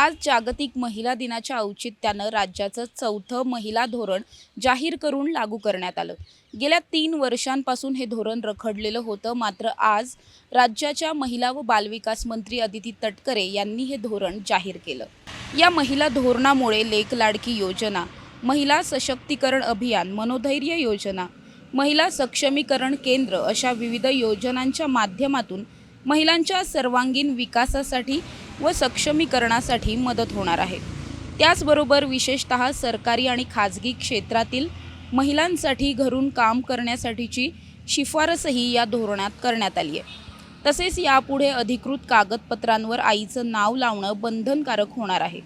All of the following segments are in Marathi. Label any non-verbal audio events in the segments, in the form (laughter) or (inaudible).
आज जागतिक महिला दिनाच्या औचित्यानं राज्याचं चौथं महिला धोरण जाहीर करून लागू करण्यात आलं. गेल्या तीन वर्षांपासून हे धोरण रखडलेलं होतं. मात्र आज राज्याच्या महिला व बालविकास मंत्री अदिती तटकरे यांनी हे धोरण जाहीर केलं. या महिला धोरणामुळे लेक लाडकी योजना महिला सशक्तीकरण अभियान मनोधैर्य योजना महिला सक्षमीकरण केंद्र अशा विविध योजनांच्या माध्यमातून महिलांच्या सर्वांगीण विकासासाठी व सक्षमीकरणासाठी मदत होणार आहे. त्याचबरोबर विशेषतः सरकारी आणि खाजगी क्षेत्रातील महिलांसाठी घरून काम करण्यासाठीची शिफारसही या धोरणात करण्यात आली आहे. तसेच यापुढे अधिकृत कागदपत्रांवर आईचं नाव लावणं बंधनकारक होणार आहे.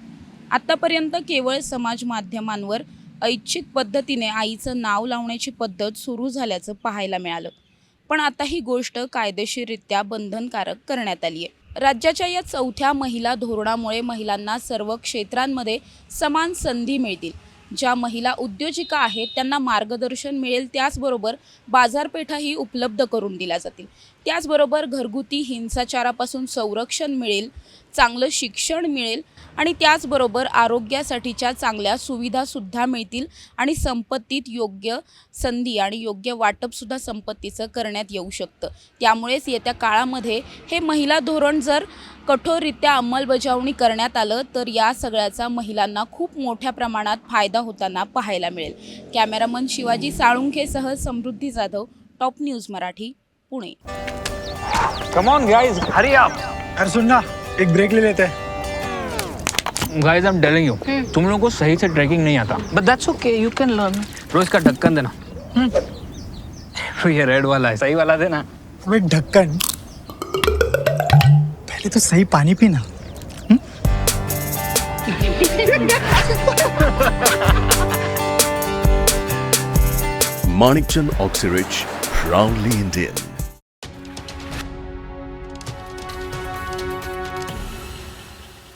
आत्तापर्यंत केवळ समाज माध्यमांवर ऐच्छिक पद्धतीने आईचं नाव लावण्याची पद्धत सुरू झाल्याचं पाहायला मिळालं. पण आता ही गोष्ट कायदेशीररित्या बंधनकारक करण्यात आली आहे. राज्याच्या या चौथ्या महिला धोरणामुळे महिलांना सर्व क्षेत्रांमध्ये समान संधी मिळतील. ज्या महिला उद्योजिका आहेत त्यांना मार्गदर्शन मिळेल त्याचबरोबर बाजारपेठाही उपलब्ध करून दिल्या जातील. त्याचबरोबर घरगुती हिंसाचारापासून संरक्षण मिळेल चांगलं शिक्षण मिळेल आणि त्याचबरोबर आरोग्यासाठीच्या चांगल्या सुविधासुद्धा मिळतील आणि संपत्तीत योग्य संधी आणि योग्य वाटपसुद्धा संपत्तीचं करण्यात येऊ शकतं. त्यामुळेच येत्या काळामध्ये हे महिला धोरण जर कठोररित्या अंमलबजावणी करण्यात आलं तर या सगळ्याचा महिलांना खूप मोठ्या प्रमाणात फायदा होताना पाहायला मिळेल. Cameraman Shivaji साळुंखेसह Samruddhi Jadhav top news Marathi Pune. Come on guys hurry up अरे सुन ना एक ब्रेक ले लेते. हैं guys I am telling you तुम लोगों को सही से ट्रैकिंग नहीं आता. But that's okay, you can learn. रोज का ढक्कन देना. तो (laughs) ये रेड वाला है. सही वाला देना. अबे ढक्कन पहले तो सही पानी पीना Manikchand Oxyrich, proudly Indian.